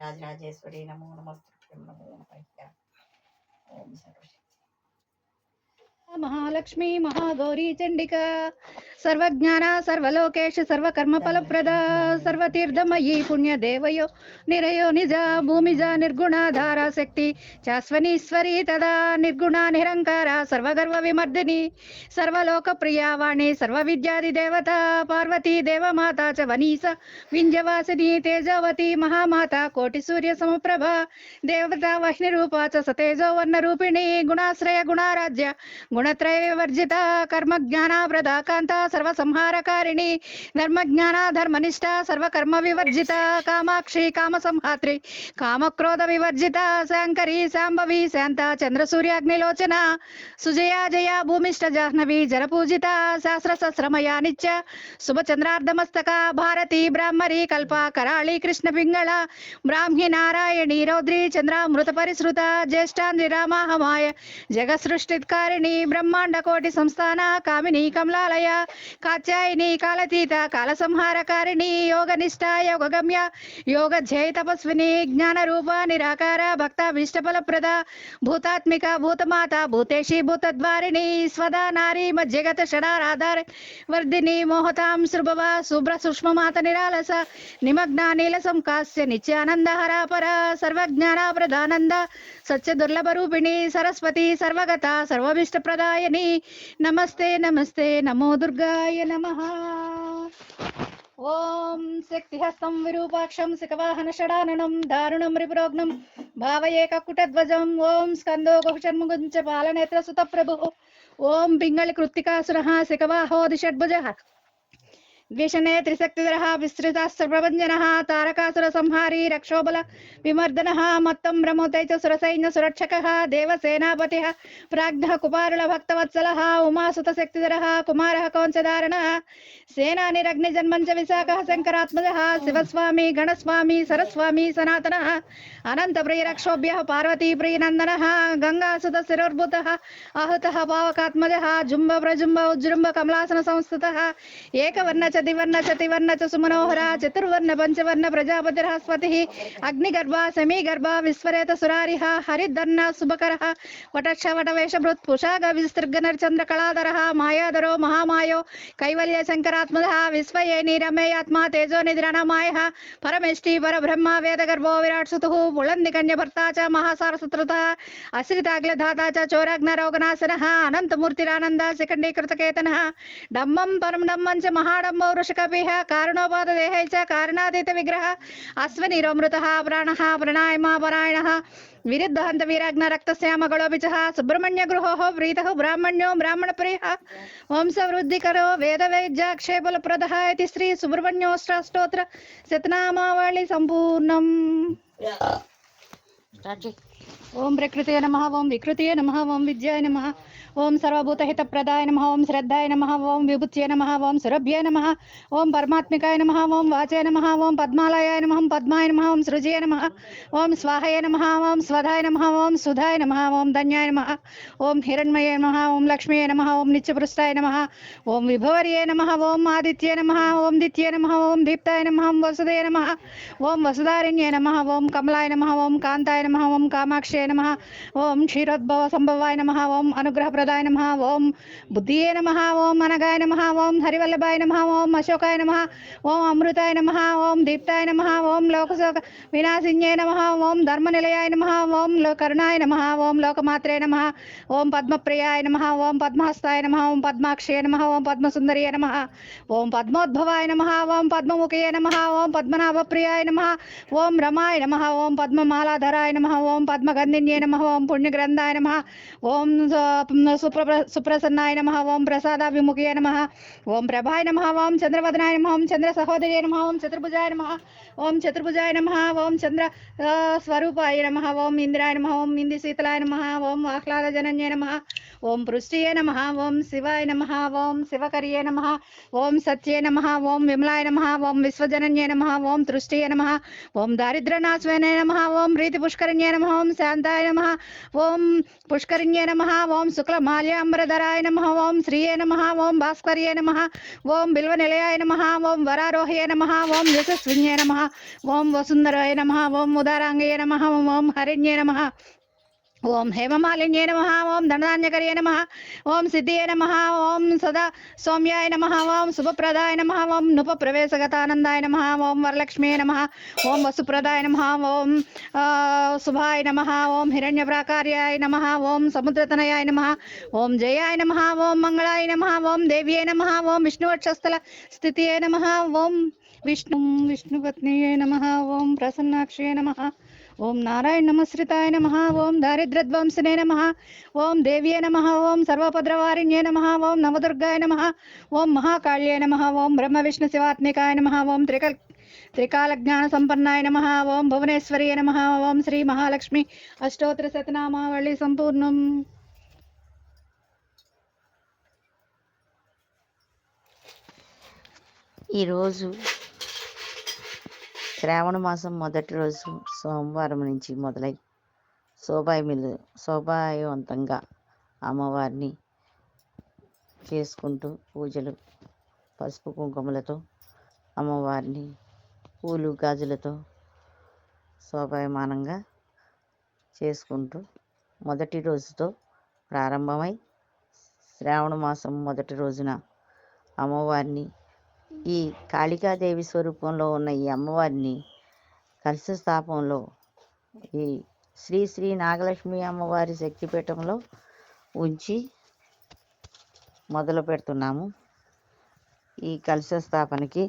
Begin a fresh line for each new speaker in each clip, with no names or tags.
రాజరాజేశ్వరి నమో నమస్తే నమో నమ ఓం సర్వశక్తి.
మహాలక్ష్మి మహాగౌరీ చండికా సర్వజ్ఞాన సర్వలోకేషు సర్వకర్మ ఫలప్రద సర్వతీర్థమయీ పుణ్యదేవయో నిరయో నిజ భూమిజ నిర్గుణాధార శక్తి చాస్వనీశ్వరి తదా నిర్గుణ నిరంకార సర్వగర్వ విమర్దిని సర్వలోక ప్రియావాణి సర్వ విద్యాది దేవత పార్వతీ దేవమాత చ వనీస వింజవాసిని తేజవతి మహామాత కోటి సూర్య సమప్రభ దేవత వహ్ని రూపా చ సతేజో వర్ణ రూపిణి గుణాశ్రయ గుణారాధ్య గుణత్రయ వివర్జిత కర్మ జ్ఞాన ప్రదాకాంత సర్వ సంహారకారిణి ధర్మ జ్ఞాన ధర్మనిష్ట సర్వ కర్మ వివర్జిత కామాక్షి కామ సంహాత్రి కామ వివర్జిత శాంకరి శాంభవి శాంత చంద్రసూర్యాగ్నిలోచన సుజయ జయ భూమిష్ట జాహ్నవి జలపూజిత శాస్త్ర సస్రమయ నిత్య శుభచంద్రార్ధమస్తక భారతి బ్రాహ్మరి కల్ప కరాళి కృష్ణ పింగళ బ్రాహ్మి నారాయణి రౌద్రి చంద్రామృత పరిసృత జ్యేష్ఠాంధ్రి రామాహమాయ జగసృష్టికారిణి బ్రహ్మాండ కోటి సంస్థాన కామిని కమలాలయ కాత్యాయిని కాలతీత కాల సంహారకారిణి యోగ నిష్ట యోగ గమ్య యోగ ధ్యేయ తపస్విని జ్ఞాన రూప నిరాకార భక్త విష్టఫలప్రద భూతాత్మిక భూతమాత భూతేషి భూతద్వారిణి స్వదా నారీ మధ్యగత షడారాధార వర్ధిని మోహతాం సృభవ శుభ్ర సూక్ష్మమాత నిరాలస నిమగ్న నీలసం కాస్య నిత్యానంద హరాపర సర్వజ్ఞాన ప్రదానంద సత్య దుర్లభ రూపిణి సరస్వతి సర్వగత సర్వభిష్ట ప్రదాయని నమస్తే నమస్తే. నమో దుర్గాయ నమ. ఓం శక్తిహస్తం విరూపాక్షం శిఖవాహన షడాననం దారుణం రిపురోగ్నం భావయే కక్కుటధ్వజం ఓం స్కందో గుహషణ్ముగుంచ పాలనేత్ర సుత ప్రభు. ఓం పింగళి కృత్తికాసుర శిఖవాహోది షడ్భుజ ద్విషణే త్రిశక్తిధర విస్తృతాస్త్ర ప్రభంజన తారకాసుర సంహారి రక్షోబల విమర్దన మత్తం బ్రహ్మోతై సురసైన్య సురక్షక దేవసేనాపతి ప్రాజ్ఞ కుమారుల భక్తవత్సల ఉమాసుత శక్తిధర కుమార కౌంచధారణ సేనానిరగ్ని జన్మంచ విశాఖ శంకరాత్మజ శివస్వామి గణస్వామి సరస్వామి సనాతన అనంత ప్రియ రక్షోభ్య పార్వతీ ప్రియ నందన గంగాసుత శిరోర్భుత ఆహుత పావకాత్మజ జుంబ ప్రజుంబ ఉజృంబ కమలాసన సంస్థిత ఏకవర్ణ చ దివర్ణ చ తివర్ణ చ సుమనోహర చతుర్వర్ణ పంచవర్ణ ప్రజాపతిరస్పతి అగ్నిగర్భ సమీగర్భ విశ్వరేత సురారిహ హరిధర్ణ శుభకర వటక్ష వటవేషభృత్ పుషాగ విస్తృగనర్ చంద్ర కళాధర మాయాధరో మహామాయో కైవల్య శంకరాత్మద విశ్వయేని రమేయాత్మా తేజో నిద్రణమాయ పరమేష్టి పరబ్రహ్మ వేదగర్భో విరాట్ సుతు పుళంది కన్య భర్త చ మహాసారసుతృత అశ్రితాగ్లధాత చ చోరాగ్న రోగనాశన అనంతమూర్తిరానంద శిఖండీకృతకేతన డమ్మం పరం డమ్మం చ మహాడంబో వృషకపిః కారణోపాత దేహై చ కారణాతీత విగ్రహ అశ్వనిరోమృత ప్రాణ ప్రణాయమ పరాయణ విరుద్ధహంత వీరాగ్న రక్తశ్యామగళోపి చ సుబ్రహ్మణ్య గృహో ప్రీత బ్రాహ్మణ్యో బ్రాహ్మణ ప్రియ వంశవృద్ధికరో వేద వేద్యాక్షేపలప్రద ఇది శ్రీ సుబ్రహ్మణ్యోష్టాష్టోత్ర శతనామావళి సంపూర్ణం ఓం ప్రకృతే నమ ఓం వికృతే నమ ఓం విద్యాయ నమ ఓం సర్వభూతహితప్రదాయ నమ ఓం శ్రద్ధాయ నమ ఓం విభుత్యే నమ ఓం సురభ్యే నమ ఓం పరమాత్మికాయ నమ ఓం వాచే నమ ఓం పద్మాలయాయ నమ ఓం పద్మాయ నమ ఓం సృజయ నమ ఓం స్వాహయ నమ ఓం స్వధాయ నమ ఓం సుధాయ నమ ఓం ధన్యాయ నమ ఓం హిరణ్మయ నమ ఓం లక్ష్మీయ నమ ఓం నిత్యపృష్టాయ నమ ఓం విభవర్యే నమ ఓం ఆదిత్యే నమ ఓం దిత్యే నమ ఓం దీప్తాయ నమ ఓం వసుదే నమ ఓం వసుధారిణ్యే నమ ఓం కమలాయ నమ ఓం కాంతాయ నమ ఓం కామాక్షే నమ ఓం క్షీరోద్భవ సంభవాయ నమ ఓం అనుగ్రహప్రదాయ నమ ఓం బుద్ధియే నమ ఓం అనగాయ నమ ఓం హరివల్లభాయ నమ ఓం అశోకాయ నమ ఓం అమృతాయ నమ ఓం దీప్తాయ నమ ఓం లోకశోక వినాశిన్యే నమ ఓం ధర్మనిలయాయ నమ ఓం కరుణాయ నమ ఓం లోకమాత్రే నమ ఓం పద్మప్రియాయ నమ ఓం పద్మహస్తాయ నమ ఓం పద్మాక్షయ నమ ఓం పద్మసుందరియ నమ ఓం పద్మోద్భవాయ నమ ఓం పద్మముఖయ నమ ఓం పద్మనాభప్రియాయ నమ ఓం రమాయ నమ ఓం పద్మమాలాధరాయ నమ ఓం పద్మగంధిన్యే నమ ఓం పుణ్యగ్రంథాయ నమ ఓం సుప్ర సుప్రసన్నాయ నమ ఓం ప్రసాదాభిముఖయ నమ ఓం ప్రభాయ నమ ఓం చంద్రవదనాయ నమ ఓం చంద్ర సహోదరి నమ ఓం చతుర్భుజాయ నమ ఓం చతుర్భుజాయ నమ ఓం చంద్ర ఆ, స్వరూపాయ నమ ఓం ఇంద్రాయ నమ ఓం ఇంది శీతలాయ నమ ఓం ఆహ్లాదజనన్య నమ ఓం పృష్టియే నమ ఓం శివాయ నమ ఓం శివకర్యే నమ ఓం సత్యే నమ ఓం విమలాయ నమ ఓం విశ్వజనన్యే నమ ఓం తృష్టియే నమ ఓం దారిద్ర్యనాశవనే నమ ఓం ప్రీతి పుష్కరణ్యే నమ ఓం శాంతి కాంతాయ నమ ఓం నమ ఓం శ్రీయే నమ ఓం భాస్కర్యే నమ ఓం బిల్వ నిలయాయ నమ ఓం వరారోహయ నమ ఓం యశస్విన్యే నమ ఓం వసుంధరాయ నమ ఓం ఉదారాంగయ నమ ఓం హరిణ్యే నమ ఓం హేమమాలిన్యే నమ ఓం ధనధాన్యకర్యే నమ ఓం సిద్ధియే నమ ఓం సదా సౌమ్యాయ నమ ఓం శుభప్రదాయ నమ ఓం నుపప్రవేశగతానందాయ నమ ఓం వరలక్ష్మీ నమ ఓం వసుప్రదాయ నమ ఓం శుభాయ నమ ఓం హిరణ్యప్రాకార్యాయ నమ ఓం సముద్రతనయాయ నమ ఓం జయాయ నమ ఓం మంగళాయ నమ ఓం దేవ్యే నమ ఓం విష్ణువక్షస్థల స్థితియే నమ ఓం విష్ణు విష్ణుపత్నియే నమ ఓం ప్రసన్నాక్షయే నమ ఓం నారాయణ నమశ్రితాయ నమ ఓం దారిద్రధ్వంసనే నమ ఓం దేవ్యే నమ ఓం సర్వభద్రవారిణ్యే నమ ఓం నవదుర్గాయ నమ ఓం మహాకాళ్యే నమ ఓం బ్రహ్మ విష్ణు శివాత్మికాయ నమ ఓం త్రికల్ త్రికాల జ్ఞాన సంపన్నాయ నమ ఓం భువనేశ్వరియ నమ ఓం శ్రీ మహాలక్ష్మి అష్టోత్తర శతనామావళి సంపూర్ణం.
ఈరోజు శ్రావణ మాసం మొదటి రోజు సోమవారం నుంచి మొదలై శోభాయమిలు శోభాయవంతంగా అమ్మవారిని చేసుకుంటూ పూజలు పసుపు కుంకుమలతో అమ్మవారిని పూలు గాజులతో శోభాయమానంగా చేసుకుంటూ మొదటి రోజుతో ప్రారంభమై శ్రావణ మాసం మొదటి రోజున అమ్మవారిని ఈ కాళికాదేవి స్వరూపంలో ఉన్న ఈ అమ్మవారిని కలశ స్థాపంలో ఈ శ్రీ శ్రీ నాగలక్ష్మి అమ్మవారి శక్తిపీఠంలో ఉంచి మొదలు పెడుతున్నాము. ఈ కలశ స్థాపనకి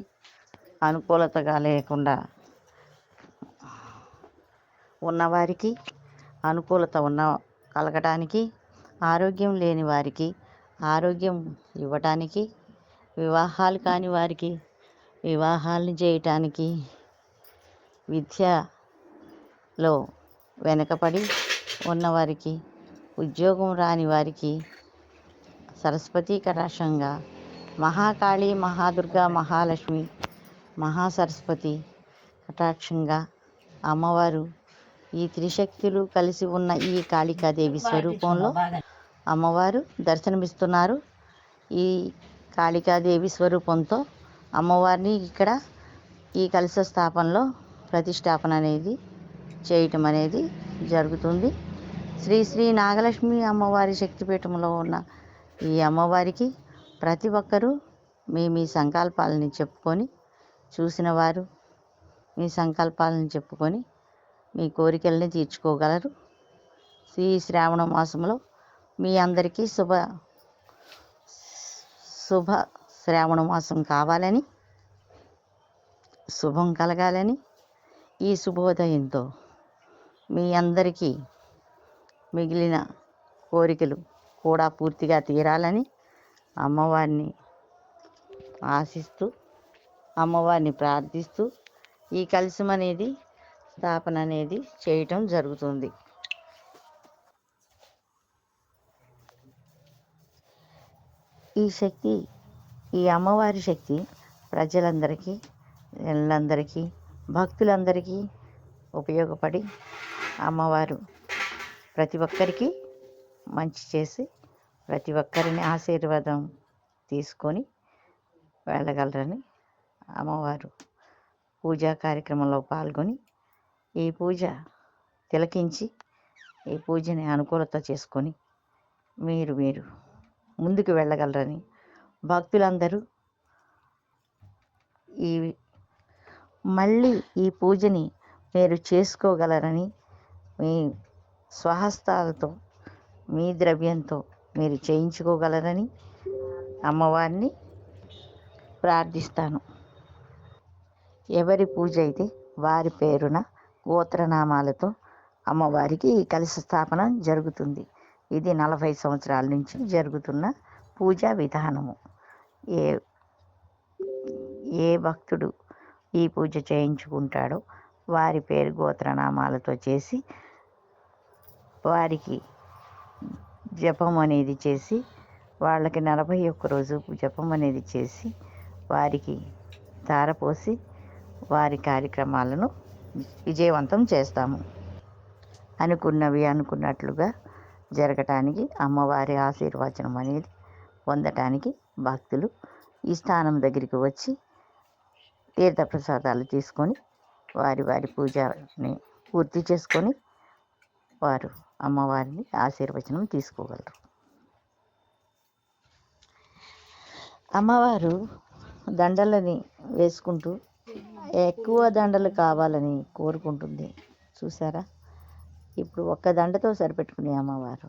అనుకూలతగా లేకుండా ఉన్నవారికి అనుకూలత ఉన్న కలగటానికి ఆరోగ్యం లేని వారికి ఆరోగ్యం ఇవ్వటానికి వివాహాలు కాని వారికి వివాహాలను చేయటానికి విద్యలో వెనకపడి ఉన్నవారికి ఉద్యోగం రాని వారికి సరస్వతి కటాక్షంగా మహాకాళి మహాదుర్గా మహాలక్ష్మి మహాసరస్వతి కటాక్షంగా అమ్మవారు ఈ త్రిశక్తులు కలిసి ఉన్న ఈ కాళికాదేవి స్వరూపంలో అమ్మవారు దర్శనమిస్తున్నారు. ఈ కాళికాదేవి స్వరూపంతో అమ్మవారిని ఇక్కడ ఈ కలశ స్థాపనలో ప్రతిష్టాపన అనేది చేయటం అనేది జరుగుతుంది. శ్రీ శ్రీ నాగలక్ష్మి అమ్మవారి శక్తిపీఠంలో ఉన్న ఈ అమ్మవారికి ప్రతి ఒక్కరూ మీ మీ సంకల్పాలని చెప్పుకొని చూసిన వారు మీ సంకల్పాలను చెప్పుకొని మీ కోరికల్ని తీర్చుకోగలరు. శ్రీ శ్రావణ మాసంలో మీ అందరికీ శుభ శుభ శ్రావణ మాసం కావాలని శుభం కలగాలని ఈ శుభోదయంతో మీ అందరికీ మిగిలిన కోరికలు కూడా పూర్తిగా తీరాలని అమ్మవారిని ఆశిస్తూ అమ్మవారిని ప్రార్థిస్తూ ఈ కలశం అనేది స్థాపన అనేది చేయటం జరుగుతుంది. ఈ శక్తి ఈ అమ్మవారి శక్తి ప్రజలందరికీ జనులందరికీ భక్తులందరికీ ఉపయోగపడి అమ్మవారు ప్రతి ఒక్కరికి మంచి చేసి ప్రతి ఒక్కరిని ఆశీర్వాదం తీసుకొని వెళ్ళగలరని అమ్మవారు పూజా కార్యక్రమంలో పాల్గొని ఈ పూజ తిలకించి ఈ పూజని అనుకూలత చేసుకొని మీరు మీరు ముందుకు వెళ్ళగలరని. భక్తులందరూ ఈ మళ్ళీ ఈ పూజని మీరు చేసుకోగలరని మీ స్వహస్తాలతో మీ ద్రవ్యంతో మీరు చేయించుకోగలరని అమ్మవారిని ప్రార్థిస్తాను. ఎవరి పూజ అయితే వారి పేరున గోత్రనామాలతో అమ్మవారికి ఈ కలశ స్థాపన జరుగుతుంది. ఇది నలభై సంవత్సరాల నుంచి జరుగుతున్న పూజా విధానము. ఏ ఏ భక్తుడు ఈ పూజ చేయించుకుంటాడో వారి పేరు గోత్రనామాలతో చేసి వారికి జపం అనేది చేసి వాళ్ళకి నలభై ఒక్క రోజు జపం అనేది చేసి వారికి తారపోసి వారి కార్యక్రమాలను విజయవంతం చేస్తాము. అనుకున్నవి అనుకున్నట్లుగా జరగటానికి అమ్మవారి ఆశీర్వచనం అనేది పొందటానికి భక్తులు ఈ స్థానం దగ్గరికి వచ్చి తీర్థప్రసాదాలు తీసుకొని వారి వారి పూజని పూర్తి చేసుకొని వారు అమ్మవారిని ఆశీర్వచనం తీసుకోగలరు. అమ్మవారు దండలని వేసుకుంటూ ఎక్కువ దండలు కావాలని కోరుకుంటుంది. చూసారా? ఇప్పుడు ఒక్క దండతో సరిపెట్టుకునే అమ్మవారు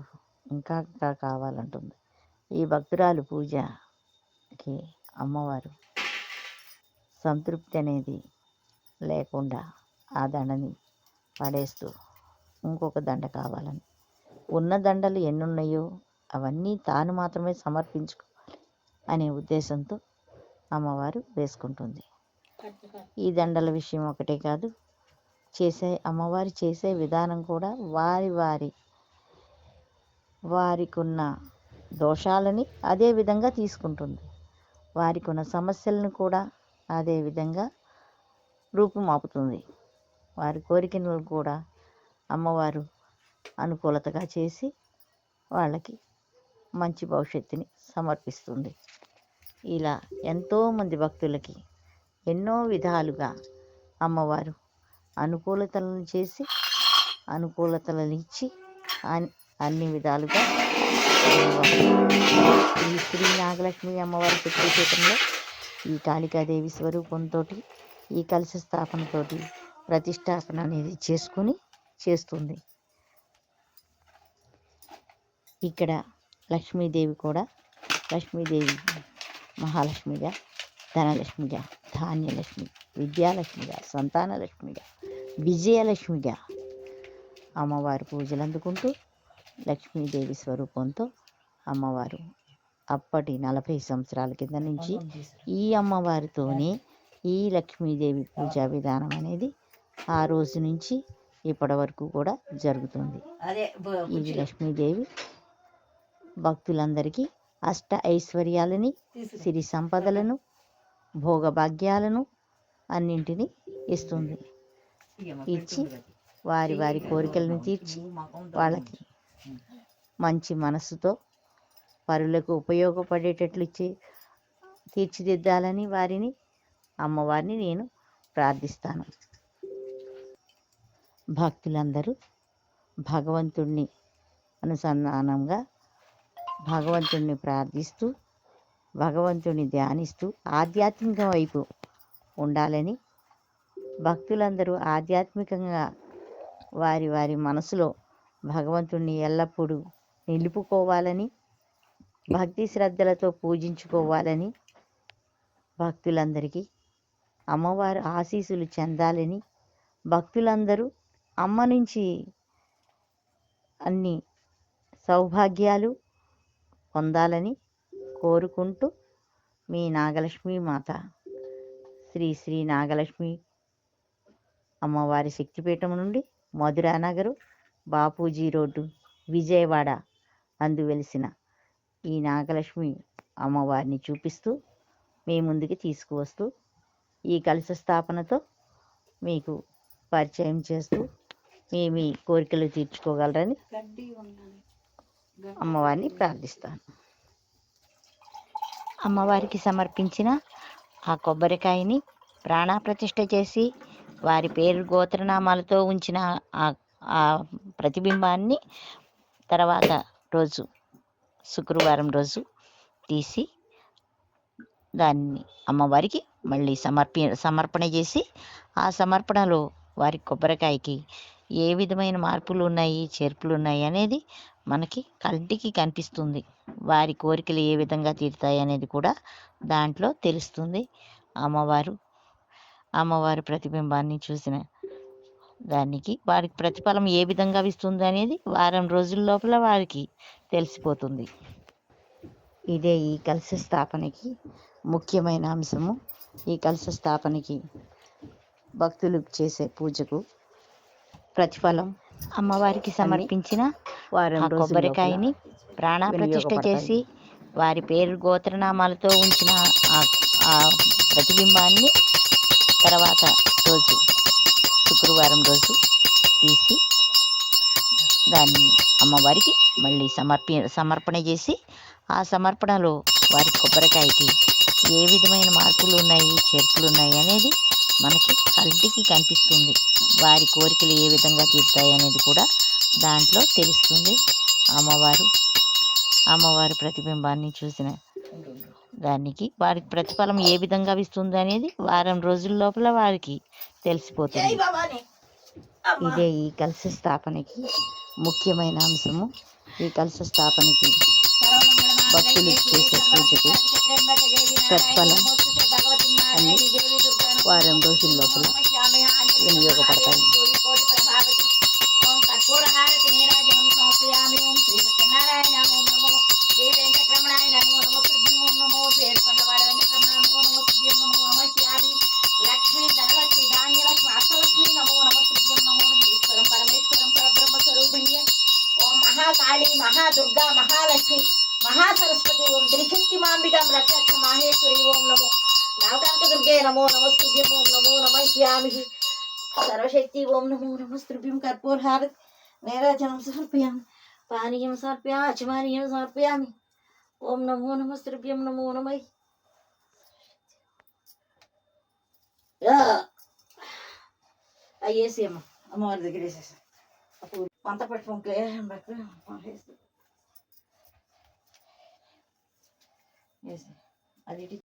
ఇంకా ఇంకా కావాలంటుంది. ఈ భక్తురాలు పూజకి అమ్మవారు సంతృప్తి అనేది లేకుండా ఆ దండని పడేస్తూ ఇంకొక దండ కావాలని. ఉన్న దండలు ఎన్ని ఉన్నాయో అవన్నీ తాను మాత్రమే సమర్పించుకోవాలి అనే ఉద్దేశంతో అమ్మవారు వేసుకుంటుంది. ఈ దండల విషయం ఒకటే కాదు చేసే అమ్మవారు చేసే విధానం కూడా వారి వారి వారికి ఉన్న దోషాలని అదే విధంగా తీసుకుంటుంది. వారికి ఉన్న సమస్యలను కూడా అదే విధంగా రూపుమాపుతుంది. వారి కోరికలను కూడా అమ్మవారు అనుకూలతగా చేసి వాళ్ళకి మంచి భవిష్యత్తుని సమర్పిస్తుంది. ఇలా ఎంతోమంది భక్తులకి ఎన్నో విధాలుగా అమ్మవారు అనుకూలతలను చేసి అనుకూలతలను ఇచ్చి అన్- అన్ని విధాలుగా ఈ శ్రీ నాగలక్ష్మి అమ్మవారి శక్తిపీఠంలో ఈ కాళికాదేవి స్వరూపంతో ఈ కలశ స్థాపనతో ప్రతిష్టాపన అనేది చేసుకుని చేస్తుంది. ఇక్కడ లక్ష్మీదేవి కూడా లక్ష్మీదేవి మహాలక్ష్మిగా ధనలక్ష్మిగా ధాన్యలక్ష్మి విద్యాలక్ష్మిగా సంతానలక్ష్మిగా విజయలక్ష్మిగా అమ్మవారి పూజలు అందుకుంటూ లక్ష్మీదేవి స్వరూపంతో అమ్మవారు అప్పటి నలభై సంవత్సరాల కింద నుంచి ఈ అమ్మవారితోనే ఈ లక్ష్మీదేవి పూజా విధానం అనేది ఆ రోజు నుంచి ఇప్పటి వరకు కూడా జరుగుతుంది. ఈ లక్ష్మీదేవి భక్తులందరికీ అష్ట ఐశ్వర్యాలని సిరి సంపదలను భోగభాగ్యాలను అన్నింటినీ ఇస్తుంది. ఇచ్చి వారి వారి కోరికలను తీర్చి వాళ్ళకి మంచి మనసుతో పరులకు ఉపయోగపడేటట్లు ఇచ్చి తీర్చిదిద్దాలని వారిని అమ్మవారిని నేను ప్రార్థిస్తాను. భక్తులందరూ భగవంతుణ్ణి అనుసంధానంగా భగవంతుణ్ణి ప్రార్థిస్తూ భగవంతుని ధ్యానిస్తూ ఆధ్యాత్మిక వైపు ఉండాలని భక్తులందరూ ఆధ్యాత్మికంగా వారి వారి మనసులో భగవంతుణ్ణి ఎల్లప్పుడూ నిలుపుకోవాలని భక్తి శ్రద్ధలతో పూజించుకోవాలని భక్తులందరికీ అమ్మవారి ఆశీసులు చెందాలని భక్తులందరూ అమ్మ నుంచి అన్ని సౌభాగ్యాలు పొందాలని కోరుకుంటూ మీ నాగలక్ష్మి మాత శ్రీ శ్రీ నాగలక్ష్మి అమ్మవారి శక్తిపీఠం నుండి మధురా నగరు బాపూజీ రోడ్డు విజయవాడ అందు వెలిసిన ఈ నాగలక్ష్మి అమ్మవారిని చూపిస్తూ మీ ముందుకి తీసుకువస్తూ ఈ కలశ స్థాపనతో మీకు పరిచయం చేస్తూ మీ మీ కోరికలు తీర్చుకోగలరని అమ్మవారిని ప్రార్థిస్తాను. అమ్మవారికి సమర్పించిన ఆ కొబ్బరికాయని ప్రాణప్రతిష్ఠ చేసి వారి పేరు గోత్రనామాలతో ఉంచిన ఆ- ప్రతిబింబాన్ని తర్వాత రోజు శుక్రవారం రోజు తీసి దాన్ని అమ్మవారికి మళ్ళీ సమర్పి సమర్పణ చేసి ఆ సమర్పణలో వారి కొబ్బరికాయకి ఏ విధమైన మార్పులు ఉన్నాయి చేర్పులు ఉన్నాయి అనేది మనకి కంటికి కనిపిస్తుంది. వారి కోరికలు ఏ విధంగా తీరుతాయి అనేది కూడా దాంట్లో తెలుస్తుంది. అమ్మవారు అమ్మవారి ప్రతిబింబాన్ని చూసిన దానికి వారికి ప్రతిఫలం ఏ విధంగా ఇస్తుంది అనేది వారం రోజుల లోపల వారికి తెలిసిపోతుంది ఇదే ఈ కలశ స్థాపనకి ముఖ్యమైన అంశము ఈ కలశ స్థాపనకి భక్తులు చేసే పూజకు ప్రతిఫలం అమ్మవారికి సమర్పించిన
వారం
కొబ్బరికాయని ప్రాణప్రతిష్ఠ
వినియోగపడతాయి.
చేసి వారి పేరు గోత్రనామాలతో ఉంచిన ఆ ప్రతిబింబాన్ని తర్వాత రోజు శుక్రవారం రోజు తీసి దాన్ని అమ్మవారికి మళ్ళీ సమర్పి సమర్పణ చేసి ఆ సమర్పణలో వారి కొబ్బరికాయకి ఏ విధమైన మార్పులు ఉన్నాయి చేర్పులు ఉన్నాయి అనేది మనకి కంటికి కనిపిస్తుంది. వారి కోరికలు ఏ విధంగా తీరుతాయి అనేది కూడా దాంట్లో తెలుస్తుంది. అమ్మవారు అమ్మవారి ప్రతిబింబాన్ని చూసిన దానికి వారికి ప్రతిఫలం ఏ విధంగా ఇస్తుంది అనేది వారం రోజుల లోపల వారికి తెలిసిపోతుంది. ఇదే ఈ కలశ స్థాపనకి ముఖ్యమైన అంశము. ఈ కలశ స్థాపనకి భక్తులు చేసే పూజకు ప్రతిఫలం అన్ని వారం రోజుల లోపల వినియోగపడతాయి.
మహాకాళి మహాదుర్గా మహాలక్ష్మి మహాసరస్వతి ఓం త్రిశక్తి మాంబికాం రక్షక్ష మాహేశ్వరి ఓం నమో నవకాంత దుర్గే నమో నమస్తుభ్యం ఓం నమో నమ శ్యామి. సర్వశక్తి ఓం నమో నమస్తుభ్యం కర్పూర హారతి నీరాజనం సమర్పయామి పానీయం సమర్పయామి అచమానీయం సమర్పయామి. ఓం నమో నమస్తుభ్యం నమో నమ. అయ్యేసి అమ్మ అమ్మవారి దగ్గర వేసేసి అప్పుడు పంత పట్టుకోం క్లియర్ వేసి అది ఇటు